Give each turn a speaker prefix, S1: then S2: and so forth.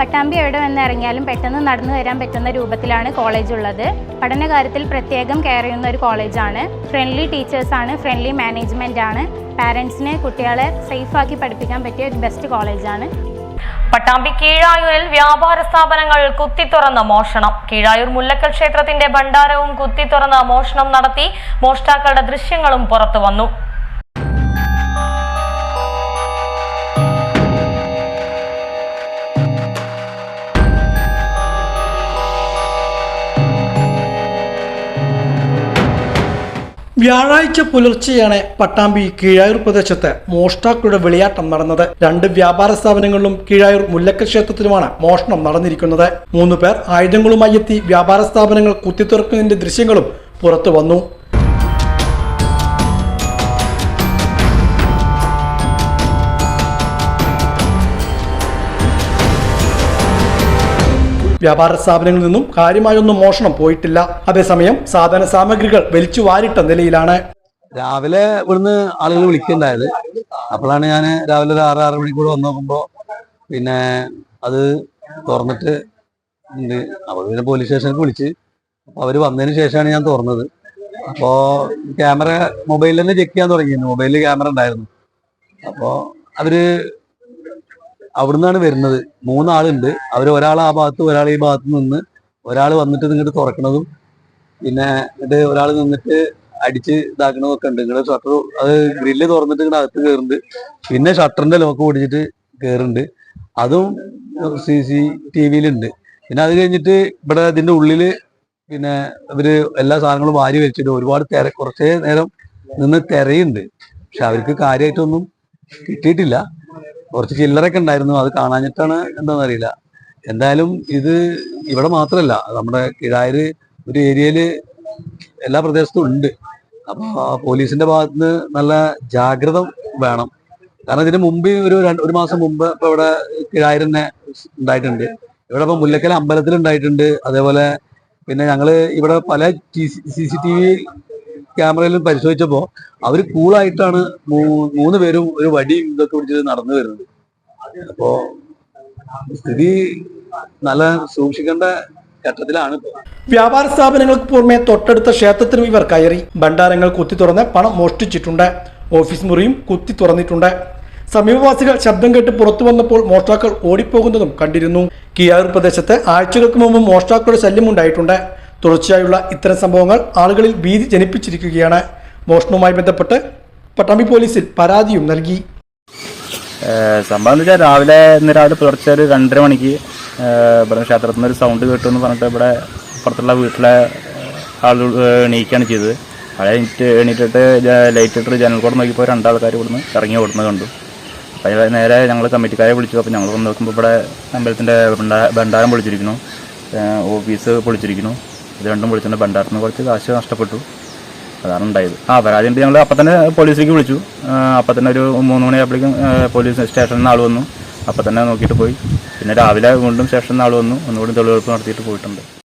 S1: പട്ടാമ്പി എവിടെ വന്ന് ഇറങ്ങിയാലും പെട്ടെന്ന് നടന്നു വരാൻ പറ്റുന്ന രൂപത്തിലാണ് കോളേജ് ഉള്ളത്. പഠനകാര്യത്തിൽ പ്രത്യേകം കെയർ ചെയ്യുന്ന ഒരു കോളേജാണ് ഫ്രണ്ട്ലി ടീച്ചേഴ്സാണ് ഫ്രണ്ട്ലി മാനേജ്മെന്റ് ആണ്. പാരൻസിനെ കുട്ടികളെ സേഫാക്കി പഠിപ്പിക്കാൻ പറ്റിയ ഒരു ബെസ്റ്റ് കോളേജാണ്
S2: പട്ടാമ്പി കീഴായൂരിൽ വ്യാപാര സ്ഥാപനങ്ങൾ കുത്തിത്തുറന്ന് മോഷണം. കീഴായൂർ മുല്ലക്കൽ ക്ഷേത്രത്തിന്റെ ഭണ്ഡാരവും കുത്തിത്തുറന്ന് മോഷണം നടത്തി മോഷ്ടാക്കളുടെ ദൃശ്യങ്ങളും പുറത്തു വന്നു.
S3: വ്യാഴാഴ്ച പുലർച്ചെയാണ് പട്ടാമ്പി കീഴായൂർ പ്രദേശത്ത് മോഷ്ടാക്കളുടെ വെളിയാട്ടം നടന്നത്. രണ്ട് വ്യാപാര സ്ഥാപനങ്ങളിലും കീഴായൂർ മുല്ലക്ക ക്ഷേത്രത്തിലുമാണ് മോഷണം നടന്നിരിക്കുന്നത്. മൂന്ന് പേർ ആയുധങ്ങളുമായി എത്തി വ്യാപാര സ്ഥാപനങ്ങൾ കുത്തിത്തുറക്കുന്നതിന്റെ ദൃശ്യങ്ങളും പുറത്തു വന്നു. വ്യാപാര സ്ഥാപനങ്ങളിൽ നിന്നും കാര്യമായൊന്നും മോഷണം പോയിട്ടില്ല. അതേസമയം സാധന സാമഗ്രികൾ വലിച്ചു വാരിട്ട നിലയിലാണ്.
S4: രാവിലെ ഇവിടുന്ന് ആളുകൾ വിളിക്കുന്നുണ്ടായത്. അപ്പോഴാണ് ഞാൻ രാവിലെ ഒരു ആറ് ആറ് മണിക്കൂടെ വന്ന് നോക്കുമ്പോൾ പിന്നെ അത് തുറന്നിട്ട് ഉണ്ട്. അപ്പോൾ പിന്നെ പോലീസ് സ്റ്റേഷനിൽ വിളിച്ച് അപ്പോൾ അവർ വന്നതിന് ശേഷമാണ് ഞാൻ തുറന്നത്. അപ്പോൾ ക്യാമറ മൊബൈലിൽ തന്നെ ചെക്ക് ചെയ്യാൻ തുടങ്ങിയിരുന്നു. മൊബൈലിൽ ക്യാമറ ഉണ്ടായിരുന്നു. അപ്പോൾ അവർ അവിടുന്നാണ് വരുന്നത്. മൂന്നാളുണ്ട്. അവർ ഒരാൾ ആ ഭാഗത്ത് ഒരാൾ ഈ ഭാഗത്ത് നിന്ന് ഒരാൾ വന്നിട്ട് നിങ്ങട്ട് തുറക്കണതും പിന്നെ എന്നിട്ട് ഒരാൾ നിന്നിട്ട് അടിച്ച് ഇതാക്കണതും ഒക്കെ ഉണ്ട്. നിങ്ങളുടെ ഷട്ടർ അത് ഗ്രില്ല് തുറന്നിട്ട് ഇങ്ങടെ അകത്ത് കയറുന്നുണ്ട് പിന്നെ ഷട്ടറിന്റെ ലോക്ക് പിടിച്ചിട്ട് കയറുന്നുണ്ട് അതും സി സി ടി വിയിലുണ്ട് പിന്നെ അത് കഴിഞ്ഞിട്ട് ഇവിടെ ഇതിന്റെ ഉള്ളിൽ പിന്നെ അവർ എല്ലാ സാധനങ്ങളും വാരി വെച്ചിട്ട് ഒരുപാട് തിര കുറച്ചേ നേരം നിന്ന് തിരയുണ്ട് പക്ഷെ അവർക്ക് കാര്യമായിട്ടൊന്നും കിട്ടിയിട്ടില്ല. കുറച്ച് ചില്ലറൊക്കെ ഉണ്ടായിരുന്നു. അത് കാണാഞ്ഞിട്ടാണ് എന്താണെന്ന് അറിയില്ല. എന്തായാലും ഇത് ഇവിടെ മാത്രമല്ല നമ്മുടെ കിഴായൂര് ഒരു ഏരിയയിൽ എല്ലാ പ്രദേശത്തും ഉണ്ട്. അപ്പോൾ പോലീസിന്റെ ഭാഗത്തുനിന്ന് നല്ല ജാഗ്രത വേണം. കാരണം ഇതിന് മുമ്പ് ഒരു ഒരു മാസം മുമ്പ് ഇപ്പൊ ഇവിടെ കിഴായൂർ തന്നെ ഉണ്ടായിട്ടുണ്ട്. ഇവിടെ ഇപ്പൊ മുല്ലക്കല അമ്പലത്തിൽ ഉണ്ടായിട്ടുണ്ട്. അതേപോലെ പിന്നെ ഞങ്ങൾ ഇവിടെ പല സി സി ടി വി ക്യാമറയിലും പരിശോധിച്ചപ്പോ അവർ കൂളായിട്ടാണ് മൂന്ന് പേരും ഒരു വടിയും ഇതൊക്കെ പിടിച്ചിട്ട് നടന്നു വരുന്നത്. അപ്പോ സ്ഥിതി നല്ല സൂക്ഷിക്കേണ്ട ഘട്ടത്തിലാണ്
S3: വ്യാപാര സ്ഥാപനങ്ങൾക്ക് പുറമെ തൊട്ടടുത്ത ക്ഷേത്രത്തിനും ഇവർ കയറി. ഭണ്ഡാരങ്ങൾ കുത്തി തുറന്ന് പണം മോഷ്ടിച്ചിട്ടുണ്ട്. ഓഫീസ് മുറിയും കുത്തി തുറന്നിട്ടുണ്ട്. സമീപവാസികൾ ശബ്ദം കേട്ട് പുറത്തു വന്നപ്പോൾ മോഷ്ടാക്കൾ ഓടിപ്പോകുന്നതും കണ്ടിരുന്നു. കിയാർ പ്രദേശത്ത് ആഴ്ചകൾക്ക് മുമ്പ് മോഷ്ടാക്കളുടെ ശല്യമുണ്ടായിട്ടുണ്ട് തുടർച്ചയായുള്ള ഇത്തരം സംഭവങ്ങൾ ആളുകളിൽ ഭീതി ജനിപ്പിച്ചിരിക്കുകയാണ്. മോഷണവുമായി ബന്ധപ്പെട്ട് പട്ടാമ്പി പോലീസിൽ പരാതിയും നൽകി.
S5: സംഭവം എന്ന് വെച്ചാൽ രാവിലെ ഇന്ന് രാവിലെ പുലർച്ചെ ഒരു രണ്ടര മണിക്ക് ഇവിടെ ക്ഷേത്രത്തിൽ നിന്ന് ഒരു സൗണ്ട് കേട്ടു എന്ന് പറഞ്ഞിട്ട് ഇവിടെ പുറത്തുള്ള വീട്ടിലെ ആളുകൾ എണീക്കുകയാണ് ചെയ്തത്. അവിടെ എണീറ്റ് എണീറ്റിട്ട് ലൈറ്റ് ഇട്ടിട്ട് ജനൽ കൂടെ നോക്കിയപ്പോൾ രണ്ടാൾക്കാർ ഇവിടുന്ന് ഇറങ്ങി ഓടുന്നത് കണ്ടു. അപ്പോൾ നേരെ ഞങ്ങൾ കമ്മിറ്റിക്കാരെ വിളിച്ചു. അപ്പോൾ ഞങ്ങൾ വന്ന് നോക്കുമ്പോൾ ഇവിടെ അമ്പലത്തിന്റെ ഭണ്ഡാ- ഭണ്ഡാരം പൊളിച്ചിരിക്കുന്നു. ഓഫീസ് പൊളിച്ചിരിക്കുന്നു. ഇത് രണ്ടും പൊളിച്ചിട്ടുണ്ട് നിന്ന് കുറച്ച് കാശ് നഷ്ടപ്പെട്ടു. അതാണ് ഉണ്ടായത്. ആ പരാതി ഉണ്ട് ഞങ്ങൾ അപ്പം തന്നെ പോലീസിലേക്ക് വിളിച്ചു. അപ്പം തന്നെ ഒരു മൂന്ന് മണിയായപ്പോഴേക്കും പോലീസ് സ്റ്റേഷനിൽ നിന്ന് ആൾ വന്നു. അപ്പം തന്നെ നോക്കിയിട്ട് പോയി. പിന്നെ രാവിലെ വീണ്ടും സ്റ്റേഷനിൽ നിന്ന് ആൾ വന്നു. ഒന്നുകൂടി തെളിവെടുപ്പ് നടത്തിയിട്ട് പോയിട്ടുണ്ട്.